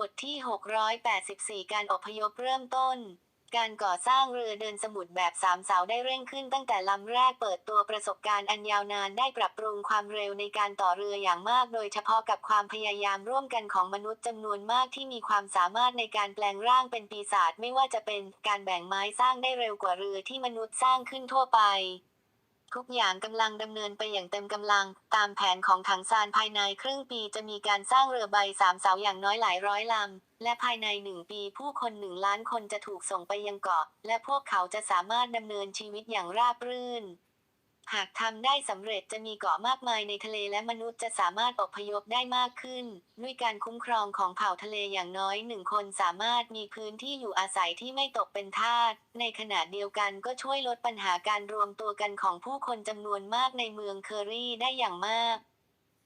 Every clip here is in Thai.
บทที่ 684 การอพยพเริ่มต้น การก่อสร้างเรือเดินสมุทรแบบสามเสาได้เร่งขึ้นตั้งแต่ลำแรกเปิดตัวประสบการณ์อันยาวนานได้ปรับปรุงความเร็วในการต่อเรืออย่างมาก โดยเฉพาะกับความพยายามร่วมกันของมนุษย์จำนวนมากที่มีความสามารถในการแปลงร่างเป็นปีศาจไม่ว่าจะเป็นการแบ่งไม้สร้างได้เร็วกว่าเรือที่มนุษย์สร้างขึ้นทั่วไป ทุกอย่างกำลังดำเนินไปอย่างเต็มกำลัง ตามแผนของถังซานภายในครึ่งปีจะมีการสร้างเรือใบสามเสาอย่างน้อยหลายร้อยลำ และภายในหนึ่งปีผู้คนหนึ่งล้านคนจะถูกส่งไปยังเกาะ และพวกเขาจะสามารถดำเนินชีวิตอย่างราบรื่น หากทำได้สำเร็จจะมีเกาะมากมายในทะเลและมนุษย์จะสามารถอพยพได้มากขึ้น ด้วยการคุ้มครองของเผ่าทะเลอย่างน้อยหนึ่งคนสามารถมีพื้นที่อยู่อาศัยที่ไม่ตกเป็นทาสในขณะเดียวกันก็ช่วยลดปัญหาการรวมตัวกันของผู้คนจำนวนมากในเมืองเคอรี่ได้อย่างมาก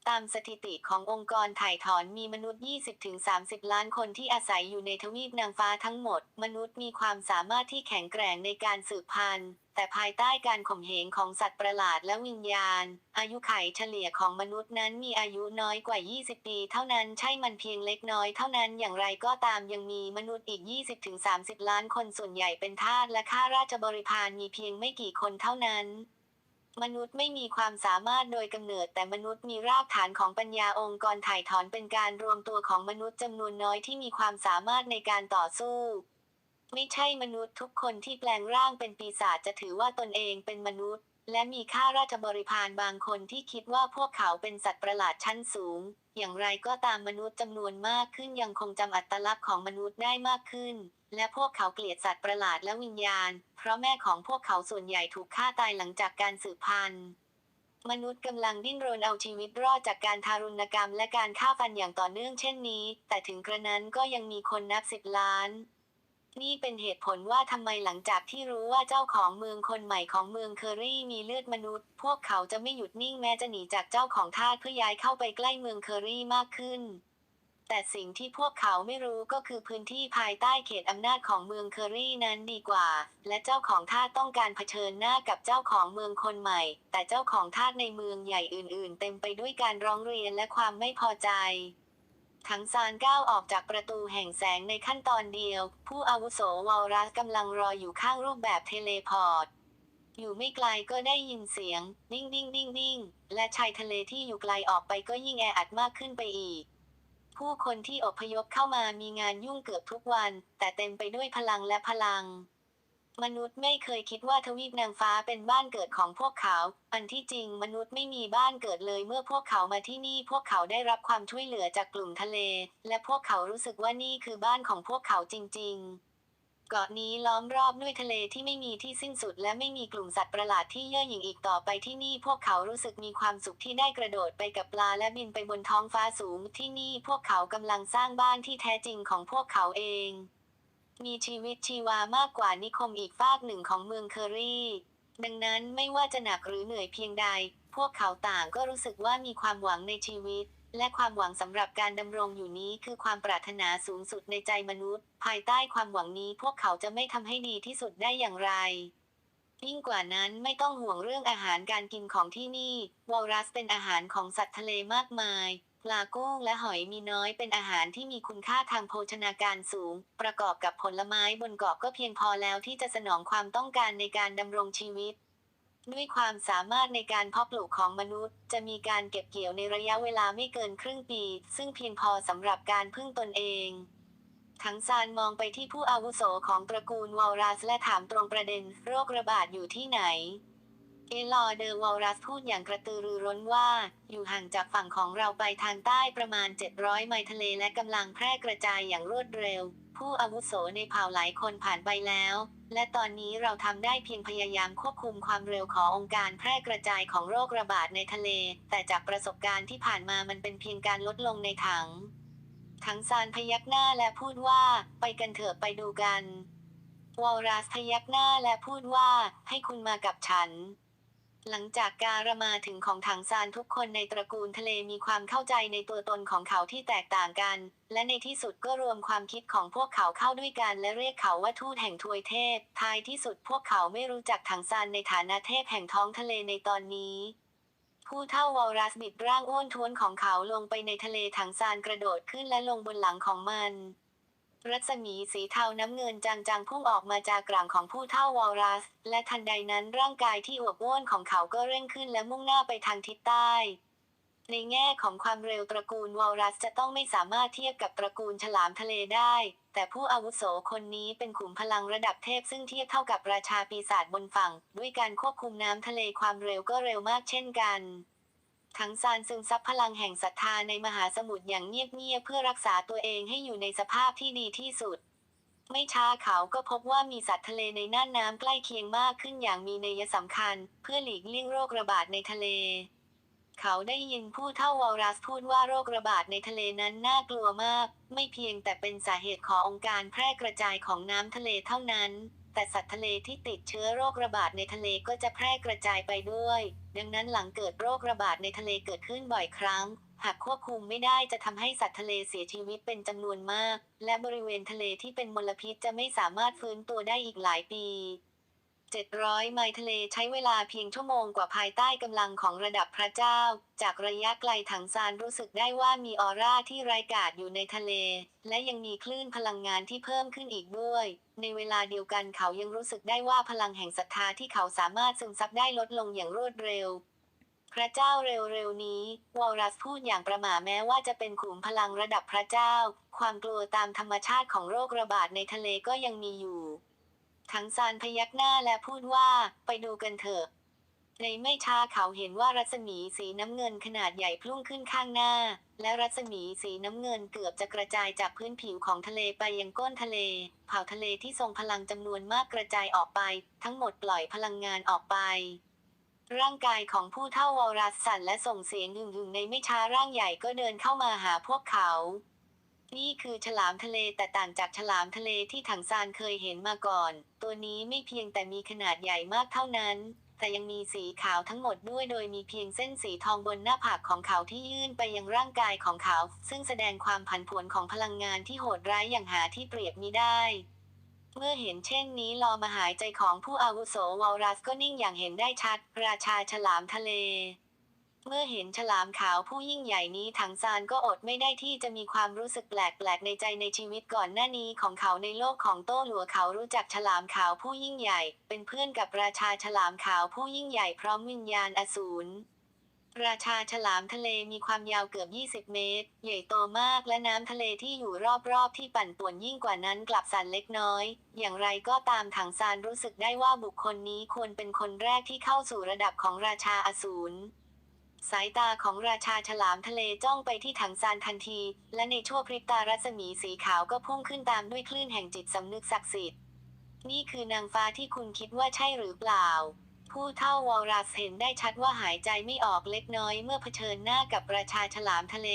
ตามสถิติขององค์กรถ่ายถอนมีมนุษย์ 20-30 ล้านคนที่อาศัยอยู่ในทวีปนางฟ้าทั้งหมด มนุษย์มีความสามารถที่แข็งแกร่งในการสืบพันธุ์ แต่ภายใต้การข่มเหงของสัตว์ประหลาดและวิญญาณ อายุไขเฉลี่ยของมนุษย์นั้นมีอายุน้อยกว่า 20 ปี เท่านั้นใช่มันเพียงเล็กน้อยเท่านั้นอย่างไรก็ตามยังมีมนุษย์อีก 20-30 ล้านคนส่วนใหญ่เป็นทาสและข้าราชบริพารมีเพียงไม่กี่คนเท่านั้น มนุษย์ไม่มีความสามารถโดยกำเนิด แต่มนุษย์มีรากฐานของปัญญาองค์กรถ่ายถอนเป็นการรวมตัวของมนุษย์จำนวนน้อยที่มีความสามารถในการต่อสู้ ไม่ใช่มนุษย์ทุกคนที่แปลงร่างเป็นปีศาจจะถือว่าตนเองเป็นมนุษย์ และมีข้าราชบริพารบางคนที่คิดว่าพวกเขาเป็นสัตว์ประหลาดชั้นสูง อย่างไรก็ตามมนุษย์จำนวนมากขึ้นยังคงจำอัตลักษณ์ของมนุษย์ได้มากขึ้น และพวกเขาเกลียดสัตว์ประหลาดและวิญญาณ เพราะแม่ของพวกเขาส่วนใหญ่ถูกฆ่าตายหลังจากการสืบพันธุ์ มนุษย์กำลังดิ้นรนเอาชีวิตรอดจากการทารุณกรรมและการฆ่าฟันอย่างต่อเนื่องเช่นนี้ แต่ถึงกระนั้นก็ยังมีคนนับสิบล้านนี่เป็นเหตุผลว่าทำไมหลังจากที่รู้ว่าเจ้าของเมืองคนใหม่ของเมืองเคอรี่มีเลือดมนุษย์ พวกเขาจะไม่หยุดนิ่งแม้จะหนีจากเจ้าของทาสเพื่อย้ายเข้าไปใกล้เมืองเคอรี่มากขึ้น แต่สิ่งที่พวกเขาไม่รู้ก็คือพื้นที่ภายใต้เขตอำนาจของเมืองเคอรี่นั้นดีกว่า และเจ้าของทาสต้องการเผชิญหน้ากับเจ้าของเมืองคนใหม่ แต่เจ้าของทาสในเมืองใหญ่อื่น ๆ เต็มไปด้วยการร้องเรียนและความไม่พอใจทั้งซานก้าวออกจากประตูแห่งแสงในขั้นตอนเดียว ผู้อาวุโสวอลรัสกำลังรออยู่ข้างรูปแบบเทเลพอร์ต อยู่ไม่ไกลก็ได้ยินเสียง ดิ้งดิ้งดิ้งดิ้งและชายทะเลที่อยู่ไกลออกไปก็ยิ่งแออัดมากขึ้นไปอีก ผู้คนที่อพยพเข้ามามีงานยุ่งเกือบทุกวัน แต่เต็มไปด้วยพลังและพลัง มนุษย์ไม่เคยคิดว่าทวีปนางฟ้าเป็นบ้านเกิดของพวกเขา อันที่จริงมนุษย์ไม่มีบ้านเกิดเลยเมื่อพวกเขามาที่นี่พวกเขาได้รับความช่วยเหลือจากกลุ่มทะเล และพวกเขารู้สึกว่านี่คือบ้านของพวกเขาจริง ๆ เกาะนี้ล้อมรอบด้วยทะเลที่ไม่มีที่สิ้นสุด และไม่มีกลุ่มสัตว์ประหลาดที่เย่อหยิ่งอีกต่อไปที่นี่ พวกเขารู้สึกมีความสุขที่ได้กระโดดไปกับปลาและบินไปบนท้องฟ้าสูง ที่นี่พวกเขากำลังสร้างบ้านที่แท้จริงของพวกเขาเอง มีชีวิตชีวามากกว่านิคมอีกฟากหนึ่งของเมืองเคอรี่ ดังนั้นไม่ว่าจะหนักหรือเหนื่อยเพียงใด พวกเขาต่างก็รู้สึกว่ามีความหวังในชีวิต และความหวังสำหรับการดำรงอยู่นี้คือความปรารถนาสูงสุดในใจมนุษย์ ภายใต้ความหวังนี้พวกเขาจะไม่ทำให้ดีที่สุดได้อย่างไร ยิ่งกว่านั้นไม่ต้องห่วงเรื่องอาหารการกินของที่นี่วอรัสเป็นอาหารของสัตว์ทะเลมากมายปลากุ้งและหอยมีน้อยเป็นอาหารที่มีคุณค่าทางโภชนาการสูง ประกอบกับผลไม้บนเกาะก็เพียงพอแล้วที่จะสนองความต้องการในการดำรงชีวิต ด้วยความสามารถในการเพาะปลูกของมนุษย์ จะมีการเก็บเกี่ยวในระยะเวลาไม่เกินครึ่งปี ซึ่งเพียงพอสำหรับการพึ่งตนเองทั้งซานมองไปที่ผู้อาวุโสของตระกูลวอลรัสและถามตรงประเด็นโรคระบาดอยู่ที่ไหน เอลอเดอวอลรัสพูดอย่างกระตือรือร้นว่า อยู่ห่างจากฝั่งของเราไปทางใต้ประมาณ 700 ไมล์ทะเลและกำลังแพร่กระจายอย่างรวดเร็ว ผู้อาวุโสในเผ่าหลายคนผ่านไปแล้ว และตอนนี้เราทำได้เพียงพยายามควบคุมความเร็วขององค์การแพร่กระจายของโรคระบาดในทะเล แต่จากประสบการณ์ที่ผ่านมามันเป็นเพียงการลดลงในถังทั้งซานพยักหน้าและพูดว่า ไปกันเถอะไปดูกันวอลรัสพยักหน้าและพูดว่า ให้คุณมากับฉัน หลังจากการมาถึงของถังซานทุกคนในตระกูลทะเลมีความเข้าใจในตัวตนของเขาที่แตกต่างกัน และในที่สุดก็รวมความคิดของพวกเขาเข้าด้วยกันและเรียกเขาว่าทูตแห่งทวยเทพ ท้ายที่สุดพวกเขาไม่รู้จักถังซานในฐานะเทพแห่งท้องทะเลในตอนนี้ ผู้เท่าวอลรัสบิดร่างอ้วนท้วนของเขาลงไปในทะเลถังซานกระโดดขึ้นและลงบนหลังของมัน รัศมีสีเทาน้ำเงินจางๆพุ่งออกมาจากกลางของผู้เท่าวอลรัส และทันใดนั้นร่างกายที่อวบอ้วนของเขาก็เร่งขึ้นและมุ่งหน้าไปทางทิศใต้ ในแง่ของความเร็วตระกูลวอลรัสจะต้องไม่สามารถเทียบกับตระกูลฉลามทะเลได้ แต่ผู้อาวุโสคนนี้เป็นขุมพลังระดับเทพซึ่งเทียบเท่ากับราชาปีศาจบนฝั่ง ด้วยการควบคุมน้ำทะเลความเร็วก็เร็วมากเช่นกัน ทั้งซานซึมซับพลังแห่งศรัทธาในมหาสมุทรอย่างเงียบๆเพื่อรักษาตัวเองให้อยู่ในสภาพที่ดีที่สุด ไม่ช้าเขาก็พบว่ามีสัตว์ทะเลในน่านน้ำใกล้เคียงมากขึ้นอย่างมีนัยสำคัญ เพื่อหลีกเลี่ยงโรคระบาดในทะเล เขาได้ยินผู้เท่าวอลรัสพูดว่าโรคระบาดในทะเลนั้นน่ากลัวมาก ไม่เพียงแต่เป็นสาเหตุขององค์การแพร่กระจายของน้ำทะเลเท่านั้น แต่สัตว์ทะเลที่ติดเชื้อโรคระบาดในทะเลก็จะแพร่กระจายไปด้วย ดังนั้นหลังเกิดโรคระบาดในทะเลเกิดขึ้นบ่อยครั้ง หากควบคุมไม่ได้จะทำให้สัตว์ทะเลเสียชีวิตเป็นจำนวนมาก และบริเวณทะเลที่เป็นมลพิษจะไม่สามารถฟื้นตัวได้อีกหลายปี 700 ไมล์ทะเลใช้เวลาเพียงชั่วโมงกว่าภายใต้กำลังของระดับพระเจ้า จากระยะไกลถังซานรู้สึกได้ว่ามีออร่าที่ไร้กาศอยู่ในทะเล และยังมีคลื่นพลังงานที่เพิ่มขึ้นอีกด้วย ในเวลาเดียวกันเขายังรู้สึกได้ว่าพลังแห่งศรัทธาที่เขาสามารถซึมซับได้ลดลงอย่างรวดเร็วพระเจ้าเร็วๆนี้ วอลรัสพูดอย่างประหม่าแม้ว่าจะเป็นขุมพลังระดับพระเจ้า ความกลัวตามธรรมชาติของโรคระบาดในทะเลก็ยังมีอยู่ ทั้งซานพยักหน้าและพูดว่าไปดูกันเถอะ ในไม่ช้าเขาเห็นว่ารัศมีสีน้ำเงินขนาดใหญ่พุ่งขึ้นข้างหน้า และรัศมีสีน้ำเงินเกือบจะกระจายจากพื้นผิวของทะเลไปยังก้นทะเล เผ่าทะเลที่ทรงพลังจำนวนมากกระจายออกไป ทั้งหมดปล่อยพลังงานออกไปร่างกายของผู้เท่าวอรัสสั่นและส่งเสียงหึ่งๆในไม่ช้าร่างใหญ่ก็เดินเข้ามาหาพวกเขา นี่คือฉลามทะเลแต่ต่างจากฉลามทะเลที่ถังซานเคยเห็นมาก่อน ตัวนี้ไม่เพียงแต่มีขนาดใหญ่มากเท่านั้น แต่ยังมีสีขาวทั้งหมดด้วยโดยมีเพียงเส้นสีทองบนหน้าผากของเขาที่ยื่นไปยังร่างกายของเขา ซึ่งแสดงความผันผวนของพลังงานที่โหดร้ายอย่างหาที่เปรียบมิได้ เมื่อเห็นเช่นนี้ลอมาหายใจของผู้อาวุโสวอลรัสก็นิ่งอย่างเห็นได้ชัด ราชาฉลามทะเล เมื่อเห็นฉลามขาวผู้ยิ่งใหญ่นี้ถังซานก็อดไม่ได้ที่จะมีความรู้สึกแปลกๆในใจในชีวิตก่อนหน้านี้ของเขาในโลกของโต้หลัวเขารู้จักฉลามขาวผู้ยิ่งใหญ่ เป็นเพื่อนกับราชาฉลามขาวผู้ยิ่งใหญ่พร้อมวิญญาณอสูรราชาฉลามทะเลมีความยาวเกือบ 20 เมตร ใหญ่โตมากและน้ำทะเลที่อยู่รอบๆ ที่ปั่นป่วนยิ่งกว่านั้นกลับสั่นเล็กน้อย อย่างไรก็ตามถังซานรู้สึกได้ว่าบุคคลนี้ควรเป็นคนแรกที่เข้าสู่ระดับของราชาอสูร สายตาของราชาฉลามทะเลจ้องไปที่ถังซานทันที และในชั่วพริบตารัศมีสีขาวก็พุ่งขึ้นตามด้วยคลื่นแห่งจิตสำนึกศักดิ์สิทธิ์ นี่คือนางฟ้าที่คุณคิดว่าใช่หรือเปล่า ผู้เท่าวอรัสเห็นได้ชัดว่าหายใจไม่ออกเล็กน้อยเมื่อเผชิญหน้ากับราชาฉลามทะเล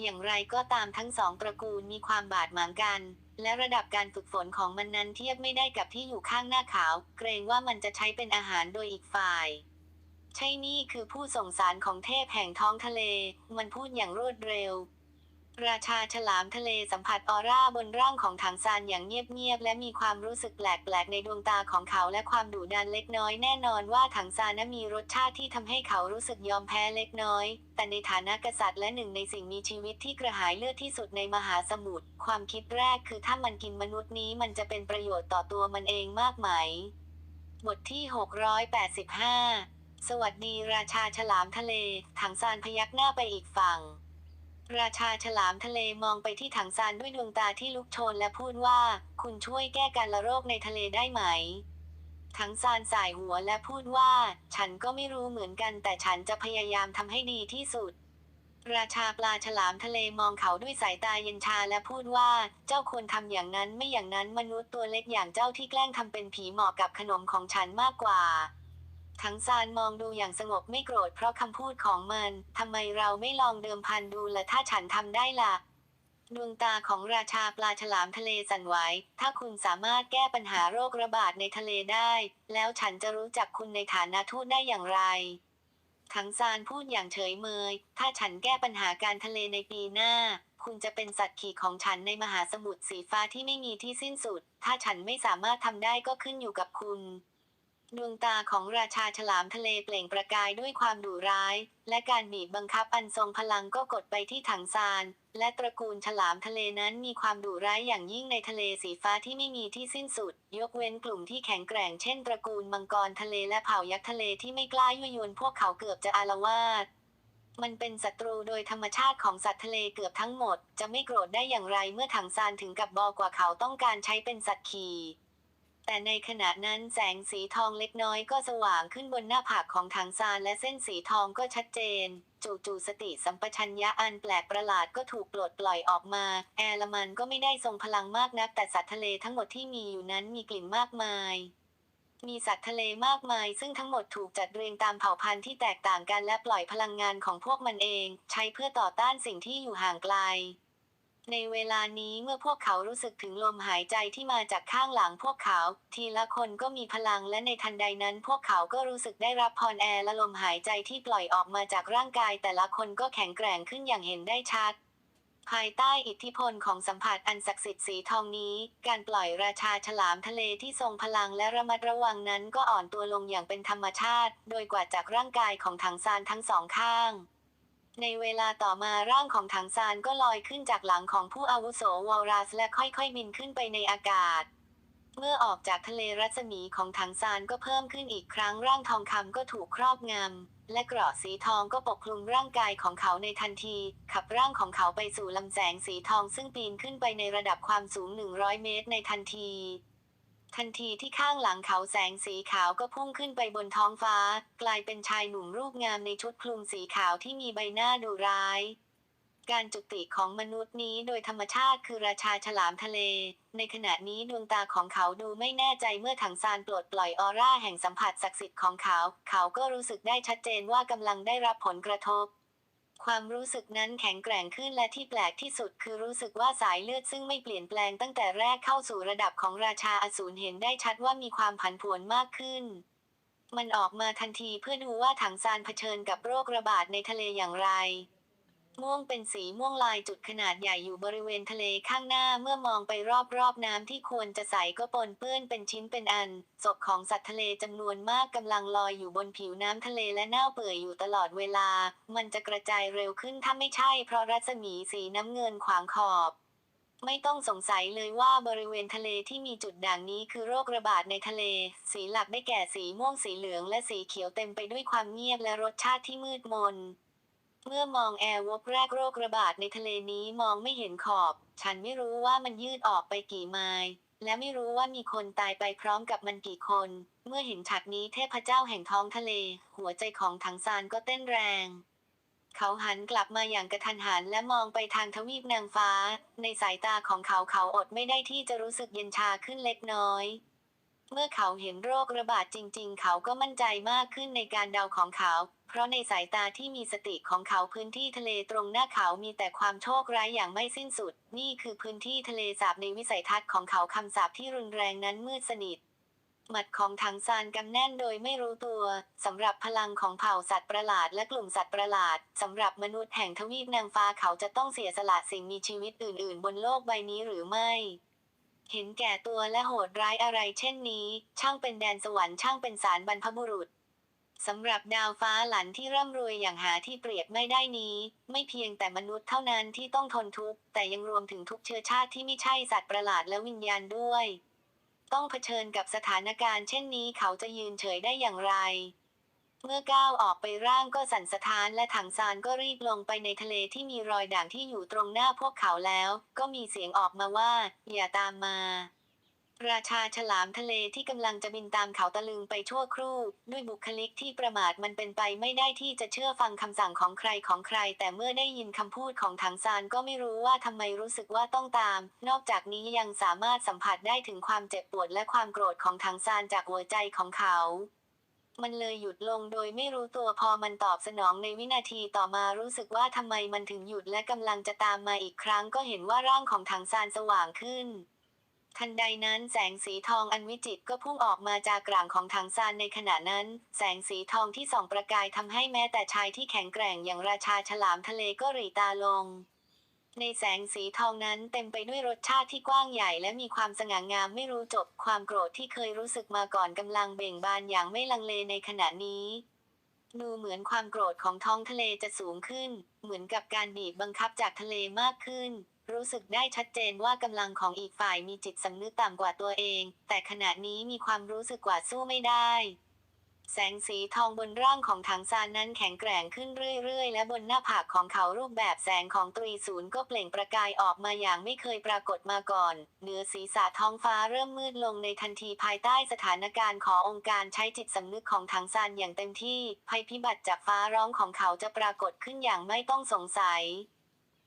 อย่างไรก็ตามทั้งสองตระกูลมีความบาดหมางกัน และระดับการฝึกฝนของมันนั้นเทียบไม่ได้กับที่อยู่ข้างหน้าขาว เกรงว่ามันจะใช้เป็นอาหารโดยอีกฝ่าย ใช่นี่คือผู้ส่งสารของเทพแห่งท้องทะเล มันพูดอย่างรวดเร็ว ราชาฉลามทะเลสัมผัสออร่าบนร่างของถังซานอย่างเงียบๆและมีความรู้สึกแปลกๆในดวงตาของเขาและความดุดันเล็กน้อยแน่นอนว่าถังซานนั้นมีรสชาติที่ทำให้เขารู้สึกยอมแพ้เล็กน้อย แต่ในฐานะกษัตริย์และหนึ่งในสิ่งมีชีวิตที่กระหายเลือดที่สุดในมหาสมุทรความคิดแรกคือถ้ามันกินมนุษย์นี้มันจะเป็นประโยชน์ต่อตัวมันเองมากไหมบทที่ 685 สวัสดีราชาฉลามทะเล ถังซานพยักหน้าไปอีกฝั่ง ราชาฉลามทะเลมองไปที่ถังซานด้วยดวงตาที่ลุกโชนและพูดว่า คุณช่วยแก้การละโรคในทะเลได้ไหม ถังซานสายหัวและพูดว่า ฉันก็ไม่รู้เหมือนกัน แต่ฉันจะพยายามทำให้ดีที่สุด ราชาปลาฉลามทะเลมองเขาด้วยสายตาเย็นชาและพูดว่า เจ้าควรทำอย่างนั้นไม่อย่างนั้นมนุษย์ตัวเล็กอย่างเจ้าที่แกล้งทำเป็นผีเหมาะกับขนมของฉันมากกว่า ทังซานมองดูอย่างสงบไม่โกรธเพราะคำพูดของมัน ทำไมเราไม่ลองเดิมพันดูละถ้าฉันทำได้ล่ะ ดวงตาของราชาปลาฉลามทะเลสั่นไหว ถ้าคุณสามารถแก้ปัญหาโรคระบาดในทะเลได้ แล้วฉันจะรู้จักคุณในฐานะทูตได้อย่างไรทังซานพูดอย่างเฉยเมย ถ้าฉันแก้ปัญหาการทะเลในปีหน้า คุณจะเป็นสัตว์ขี่ของฉันในมหาสมุทรสีฟ้าที่ไม่มีที่สิ้นสุด ถ้าฉันไม่สามารถทำได้ก็ขึ้นอยู่กับคุณ ดวงตาของราชาฉลามทะเลเปล่งประกายด้วยความดุร้าย และการบีบบังคับอันทรงพลังก็กดไปที่ถังซาน และตระกูลฉลามทะเลนั้นมีความดุร้ายอย่างยิ่งในทะเลสีฟ้าที่ไม่มีที่สิ้นสุด ยกเว้นกลุ่มที่แข็งแกร่งเช่นตระกูลมังกรทะเลและเผ่ายักษ์ทะเลที่ไม่กล้ายั่วยวนพวกเขาเกือบจะอาละวาดมันเป็นศัตรูโดยธรรมชาติของสัตว์ทะเลเกือบทั้งหมด จะไม่โกรธได้อย่างไรเมื่อถังซานถึงกับบอ กว่าเขาต้องการใช้เป็นสัตว์ขี่ แต่ในขณะนั้นแสงสีทองเล็กน้อยก็สว่างขึ้นบนหน้าผากของถังซานและเส้นสีทองก็ชัดเจน จู่ๆสติสัมปชัญญะอันแปลกประหลาดก็ถูกปลดปล่อยออกมา แอลมันก็ไม่ได้ทรงพลังมากนัก แต่สัตว์ทะเลทั้งหมดที่มีอยู่นั้นมีกลิ่นมากมายมีสัตว์ทะเลมากมาย ซึ่งทั้งหมดถูกจัดเรียงตามเผ่าพันธุ์ที่แตกต่างกันและปล่อยพลังงานของพวกมันเอง ใช้เพื่อต่อต้านสิ่งที่อยู่ห่างไกล ในเวลานี้เมื่อพวกเขารู้สึกถึงลมหายใจที่มาจากข้างหลังพวกเขา ทีละคนก็มีพลังและในทันใดนั้นพวกเขาก็รู้สึกได้รับพรแอร์และลมหายใจที่ปล่อยออกมาจากร่างกาย แต่ละคนก็แข็งแกร่งขึ้นอย่างเห็นได้ชัด ภายใต้อิทธิพลของสัมผัสอันศักดิ์สิทธิ์สีทองนี้ การปล่อยราชาฉลามทะเลที่ทรงพลังและระมัดระวังนั้นก็อ่อนตัวลงอย่างเป็นธรรมชาติ โดยกว่าจากร่างกายของถังซานทั้งสองข้าง ในเวลาต่อมาร่างของถังซานก็ลอยขึ้นจากหลังของผู้อาวุโสวอลรัสและค่อยๆบินขึ้นไปในอากาศ เมื่อออกจากทะเลรัศมีของถังซานก็เพิ่มขึ้นอีกครั้งร่างทองคำก็ถูกครอบงำและเกราะสีทองก็ปกคลุมร่างกายของเขาในทันที ขับร่างของเขาไปสู่ลำแสงสีทองซึ่งปีนขึ้นไปในระดับความสูง 100 เมตรในทันที ทันทีที่ข้างหลังเขาแสงสีขาวก็พุ่งขึ้นไปบนท้องฟ้า กลายเป็นชายหนุ่มรูปงามในชุดคลุมสีขาวที่มีใบหน้าดุร้าย การจุติของมนุษย์นี้โดยธรรมชาติคือราชาฉลามทะเล ในขณะนี้ดวงตาของเขาดูไม่แน่ใจเมื่อถังซานปลดปล่อยออร่าแห่งสัมผัสศักดิ์สิทธิ์ของเขา เขาก็รู้สึกได้ชัดเจนว่ากำลังได้รับผลกระทบ ความรู้สึกนั้นแข็งแกร่งขึ้นและที่แปลกที่สุดคือรู้สึกว่าสายเลือดซึ่งไม่เปลี่ยนแปลงตั้งแต่แรกเข้าสู่ระดับของราชาอสูรเห็นได้ชัดว่ามีความผันผวนมากขึ้น มันออกมาทันทีเพื่อดูว่าถังซานเผชิญกับโรคระบาดในทะเลอย่างไร ม่วงเป็นสีม่วงลายจุดขนาดใหญ่อยู่บริเวณทะเลข้างหน้าเมื่อมองไปรอบๆน้ำที่ควรจะใสก็ปนเปื้อนเป็นชิ้นเป็นอัน ศพของสัตว์ทะเลจำนวนมากกำลังลอยอยู่บนผิวน้ำทะเลและเน่าเปื่อยอยู่ตลอดเวลา มันจะกระจายเร็วขึ้นถ้าไม่ใช่เพราะรัศมีสีน้ำเงินขวางขอบไม่ต้องสงสัยเลยว่าบริเวณทะเลที่มีจุดด่างนี้คือโรคระบาดในทะเล สีหลักได้แก่สีม่วงสีเหลืองและสีเขียวเต็มไปด้วยความเงียบและรสชาติที่มืดมน เมื่อมองแอร์วกแรกโรคระบาดในทะเลนี้มองไม่เห็นขอบ ฉันไม่รู้ว่ามันยืดออกไปกี่ไมล์และไม่รู้ว่ามีคนตายไปพร้อมกับมันกี่คน เมื่อเห็นฉากนี้เทพเจ้าแห่งท้องทะเล หัวใจของถังซานก็เต้นแรง เขาหันกลับมาอย่างกระทันหันและมองไปทางทวีปนางฟ้า ในสายตาของเขาเขาอดไม่ได้ที่จะรู้สึกเย็นชาขึ้นเล็กน้อย เมื่อเขาเห็นโรคระบาดจริง ๆ เขาก็มั่นใจมากขึ้นในการเดาของเขา เพราะในสายตาที่มีสติของเขาพื้นที่ทะเลตรงหน้าเขามีแต่ความโชคร้ายอย่างไม่สิ้นสุด นี่คือพื้นที่ทะเลสาบในวิสัยทัศน์ของเขาคำสาปที่รุนแรงนั้นมืดสนิทหมัดของถังซานกำแน่นโดยไม่รู้ตัว สำหรับพลังของเผ่าสัตว์ประหลาดและกลุ่มสัตว์ประหลาด สำหรับมนุษย์แห่งทวีปนางฟ้าเขาจะต้องเสียสละสิ่งมีชีวิตอื่น ๆ บนโลกใบนี้หรือไม่ เห็นแก่ตัวและโหดร้ายอะไรเช่นนี้ ช่างเป็นแดนสวรรค์ช่างเป็นสารบรรพบุรุษ สำหรับดาวฟ้าหลันที่ร่ำรวยอย่างหาที่เปรียบไม่ได้นี้ ไม่เพียงแต่มนุษย์เท่านั้นที่ต้องทนทุกข์ แต่ยังรวมถึงทุกเชื้อชาติที่ไม่ใช่สัตว์ประหลาดและวิญญาณด้วย ต้องเผชิญกับสถานการณ์เช่นนี้เขาจะยืนเฉยได้อย่างไร เมื่อก้าวออกไปร่างก็สั่นสะท้านและถังซานก็รีบลงไปในทะเลที่มีรอยด่างที่อยู่ตรงหน้าพวกเขาแล้ว ก็มีเสียงออกมาว่า อย่าตามมา ราชาฉลามทะเลที่กำลังจะบินตามเขาตะลึงไปชั่วครู่ ด้วยบุคลิกที่ประมาทมันเป็นไปไม่ได้ที่จะเชื่อฟังคำสั่งของใครของใคร แต่เมื่อได้ยินคำพูดของถังซานก็ไม่รู้ว่าทำไมรู้สึกว่าต้องตาม นอกจากนี้ยังสามารถสัมผัสได้ถึงความเจ็บปวดและความโกรธของถังซานจากหัวใจของเขามันเลยหยุดลงโดยไม่รู้ตัวพอมันตอบสนองในวินาทีต่อมารู้สึกว่าทำไมมันถึงหยุดและกำลังจะตามมาอีกครั้งก็เห็นว่าร่างของถังซานสว่างขึ้น ทันใดนั้นแสงสีทองอันวิจิตก็พุ่งออกมาจากกลางของถังซานในขณะนั้น แสงสีทองที่ส่องประกายทำให้แม้แต่ชายที่แข็งแกร่งอย่างราชาฉลามทะเลก็รีตาลง ในแสงสีทองนั้นเต็มไปด้วยรสชาติที่กว้างใหญ่และมีความสง่างามไม่รู้จบ ความโกรธที่เคยรู้สึกมาก่อนกำลังเบ่งบานอย่างไม่ลังเลในขณะนี้ดูเหมือนความโกรธของท้องทะเลจะสูงขึ้น เหมือนกับการบีบบังคับจากทะเลมากขึ้น รู้สึกได้ชัดเจนว่ากำลังของอีกฝ่ายมีจิตสำนึกต่ำกว่าตัวเอง แต่ขณะนี้มีความรู้สึกว่าสู้ไม่ได้ แสงสีทองบนร่างของถังซานนั้นแข็งแกร่งขึ้นเรื่อย ๆ และบนหน้าผากของเขารูปแบบแสงของตรีศูนย์ก็เปล่งประกายออกมาอย่างไม่เคยปรากฏมาก่อน เหนือศีรษะท้องฟ้าเริ่มมืดลงในทันทีภายใต้สถานการณ์ขององค์การใช้จิตสำนึกของถังซานอย่างเต็มที่ ภัยพิบัติจากฟ้าร้องของเขาจะปรากฏขึ้นอย่างไม่ต้องสงสัย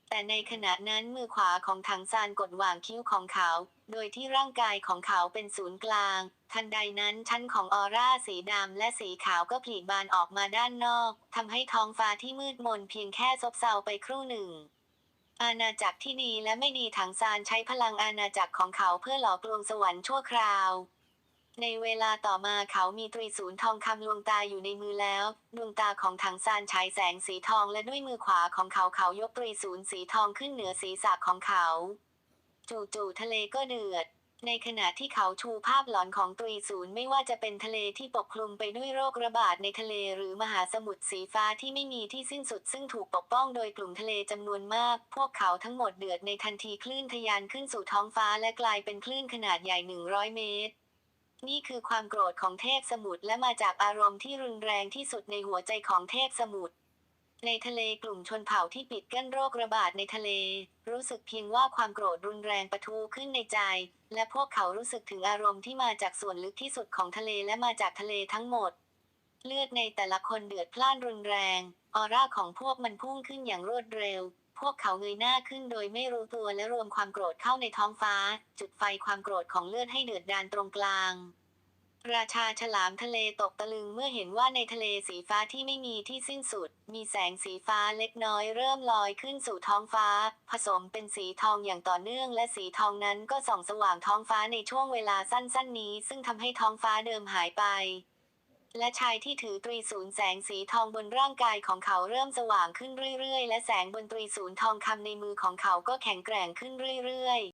แต่ในขณะนั้นมือขวาของถังซานกดวางคิ้วของเขา โดยที่ร่างกายของเขาเป็นศูนย์กลาง ทันใดนั้นชั้นของออร่าสีดำและสีขาวก็ผลิบานออกมาด้านนอกทำให้ท้องฟ้าที่มืดมนเพียงแค่ซบเซาไปครู่หนึ่ง อาณาจักรที่ดีและไม่ดีถังซานใช้พลังอาณาจักรของเขาเพื่อหลอกลวงสวรรค์ชั่วคราว ในเวลาต่อมาเขามีตรีศูนย์ทองคำลวงตาอยู่ในมือแล้ว ดวงตาของถังซานฉายแสงสีทองและด้วยมือขวาของเขาเขายกตรีศูนย์สีทองขึ้นเหนือศีรษะของเขา จู่ๆทะเลก็เดือด ในขณะที่เขาชูภาพหลอนของตรีศูนย์ไม่ว่าจะเป็นทะเลที่ปกคลุมไปด้วยโรคระบาดในทะเลหรือมหาสมุทรสีฟ้าที่ไม่มีที่สิ้นสุด ซึ่งถูกปกป้องโดยกลุ่มทะเลจำนวนมาก พวกเขาทั้งหมดเดือดในทันทีคลื่นทะยานขึ้นสู่ท้องฟ้าและกลายเป็นคลื่นขนาดใหญ่ 100 เมตร นี่คือความโกรธของเทพสมุทรและมาจากอารมณ์ที่รุนแรงที่สุดในหัวใจของเทพสมุทรในทะเลกลุ่มชนเผ่าที่ปิดกั้นโรคระบาดในทะเล รู้สึกเพียงว่าความโกรธรุนแรงปะทุขึ้นในใจ และพวกเขารู้สึกถึงอารมณ์ที่มาจากส่วนลึกที่สุดของทะเลและมาจากทะเลทั้งหมด เลือดในแต่ละคนเดือดพล่านรุนแรง ออร่าของพวกมันพุ่งขึ้นอย่างรวดเร็ว พวกเขาเงยหน้าขึ้นโดยไม่รู้ตัวและรวมความโกรธเข้าในท้องฟ้า จุดไฟความโกรธของเลือดให้เดือดดานตรงกลาง ราชาฉลามทะเลตกตะลึงเมื่อเห็นว่าในทะเลสีฟ้าที่ไม่มีที่สิ้นสุด มีแสงสีฟ้าเล็กน้อยเริ่มลอยขึ้นสู่ท้องฟ้า ผสมเป็นสีทองอย่างต่อเนื่องและสีทองนั้นก็ส่องสว่างท้องฟ้าในช่วงเวลาสั้นๆนี้ ซึ่งทำให้ท้องฟ้าเดิมหายไป และชายที่ถือตรีศูนย์แสงสีทองบนร่างกายของเขาเริ่มสว่างขึ้นเรื่อยๆ และแสงบนตรีศูนย์ทองคำในมือของเขาก็แข็งแกร่งขึ้นเรื่อยๆ